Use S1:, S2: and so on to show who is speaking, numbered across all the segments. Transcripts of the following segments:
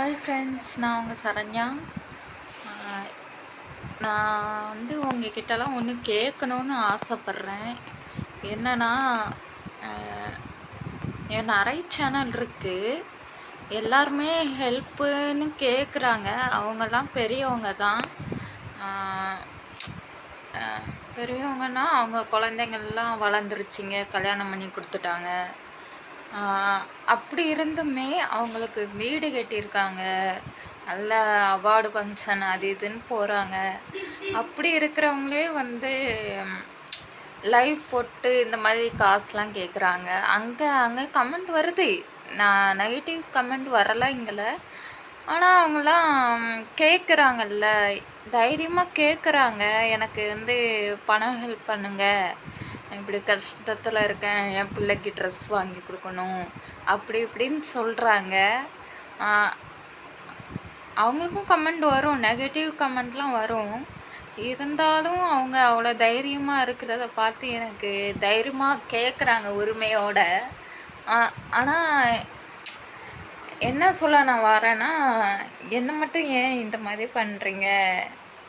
S1: Hi friends நான் உங்கள் சரண்யா. நான் வந்து உங்ககிட்டலாம் ஒன்று கேட்கணுன்னு ஆசைப்பட்றேன். என்னென்னா என் நிறைய சேனல் இருக்குது எல்லாருமே ஹெல்ப்புன்னு கேட்குறாங்க அவங்கெல்லாம் பெரியவங்க தான் பெரியவங்கன்னா அவங்க குழந்தைங்கள்லாம் வளர்ந்துருச்சிங்க. கல்யாணம் பண்ணி கொடுத்துட்டாங்க. அப்படி இருந்துமே அவங்களுக்கு வீடு கட்டியிருக்காங்க. நல்ல அவார்டு ஃபங்க்ஷன் அது இதுன்னு போகிறாங்க அப்படி இருக்கிறவங்களே வந்து லைவ் போட்டு இந்த மாதிரி காசுலாம் கேட்குறாங்க அங்கே அங்கே கமெண்ட் வருது. நான் நெகட்டிவ் கமெண்ட் வரலைங்கள ஆனால் அவங்களாம் கேட்குறாங்கல்ல தைரியமாக கேட்குறாங்க எனக்கு வந்து பணம் ஹெல்ப் பண்ணுங்கள் இப்படி கஷ்டத்தில் இருக்கேன் என் பிள்ளைக்கு ட்ரெஸ் வாங்கி கொடுக்கணும் அப்படி இப்படின்னு சொல்கிறாங்க அவங்களுக்கும் கமெண்ட் வரும் நெகட்டிவ் கமெண்ட்லாம் வரும். இருந்தாலும் அவங்க அவ்வளோ தைரியமாக இருக்கிறத பார்த்து எனக்கு தைரியமாக கேட்குறாங்க உரிமையோட. ஆனால் என்ன சொல்ல நான் வரேன்னா என்னை மட்டும் ஏன் இந்த மாதிரி பண்ணுறீங்க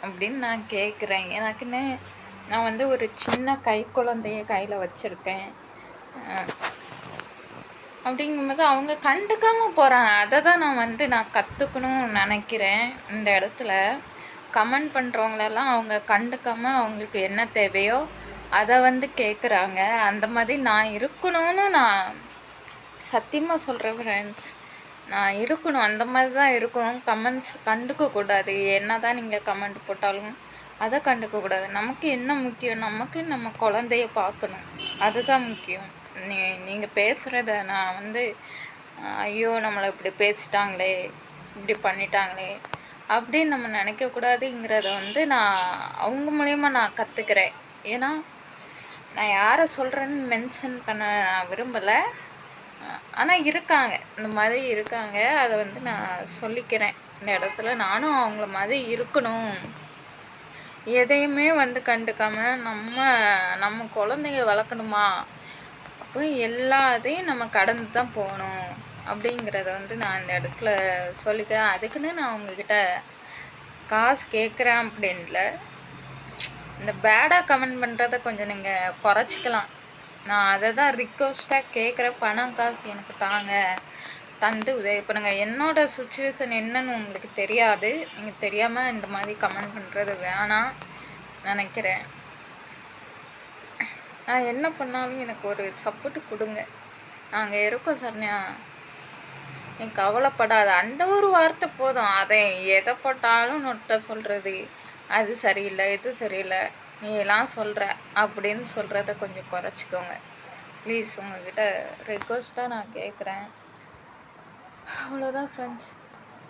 S1: அப்படின்னு நான் கேட்குறேன் எனக்குன்னு நான் வந்து ஒரு சின்ன கை குழந்தைய கையில் வச்சுருக்கேன். அப்படிங்கும்போது அவங்க கண்டுக்காமல் போகிறாங்க அதை தான் நான் வந்து நான் கற்றுக்கணும்னு நினைக்கிறேன் இந்த இடத்துல. கமெண்ட் பண்ணுறவங்களெல்லாம் அவங்க கண்டுக்காமல் அவங்களுக்கு என்ன தேவையோ அதை வந்து கேட்குறாங்க அந்த மாதிரி நான் இருக்கணும்னு நான் சத்தியமாக சொல்கிறேன் ஃப்ரெண்ட்ஸ் நான் இருக்கணும். அந்த மாதிரி தான் இருக்கணும். கமெண்ட்ஸ் கண்டுக்கக்கூடாது. என்ன தான் நீங்கள் கமெண்ட் போட்டாலும். அதை கண்டுக்கக்கூடாது நமக்கு என்ன முக்கியம்? நமக்கு நம்ம குழந்தைய பார்க்கணும். அதுதான் முக்கியம். நீ நீங்கள் பேசுகிறத நான் வந்து ஐயோ நம்மளை இப்படி பேசிட்டாங்களே இப்படி பண்ணிட்டாங்களே அப்படின்னு நம்ம நினைக்கக்கூடாதுங்கிறத வந்து நான் அவங்க மூலயமா நான் கற்றுக்கிறேன் ஏன்னா நான் யாரை சொல்கிறேன்னு மென்ஷன் பண்ண நான் விரும்பலை. ஆனால் இருக்காங்க. இந்த மாதிரி இருக்காங்க. அதை வந்து நான் சொல்லிக்கிறேன். இந்த இடத்துல நானும் அவங்கள மாதிரி இருக்கணும். எதையுமே வந்து கண்டுக்காம நம்ம நம்ம குழந்தைங்க வளர்க்கணுமா? அப்போ எல்லாத்தையும் நம்ம கடந்து தான் போகணும். அப்படிங்கிறத வந்து நான் இந்த இடத்துல சொல்லிக்கிறேன். அதுக்குன்னு நான் உங்ககிட்ட காசு கேட்குறேன் அப்படின்ல. இந்த பேடாக கமெண்ட் பண்ணுறத கொஞ்சம் நீங்கள் குறைச்சிக்கலாம். நான் அதை தான் ரிக்வஸ்ட்டாக கேட்குறேன். பணம் காசு எனக்கு தாங்க. தந்து உதவி. பண்ணுங்கள் என்னோடய சுச்சுவேஷன் என்னன்னு உங்களுக்கு தெரியாது. நீங்கள் தெரியாமல் இந்த மாதிரி கமெண்ட் பண்ணுறது வேணாம் நினைக்கிறேன். நான் என்ன பண்ணாலும் எனக்கு ஒரு சப்போர்ட்டு கொடுங்க. நாங்கள் இருக்கோம் சரண்யா. நீ கவலைப்படாத. அந்த ஒரு வார்த்தை போதும். அதை எதை போட்டாலும் நொட்ட சொல்கிறது அது சரியில்லை இது சரியில்லை. நீ எல்லாம் சொல்கிற அப்படின்னு சொல்கிறத கொஞ்சம் குறைச்சிக்கோங்க. ப்ளீஸ் உங்ககிட்ட ரிக்வஸ்ட்டாக நான் கேட்குறேன் அவ்வளோதான் ஃப்ரெண்ட்ஸ்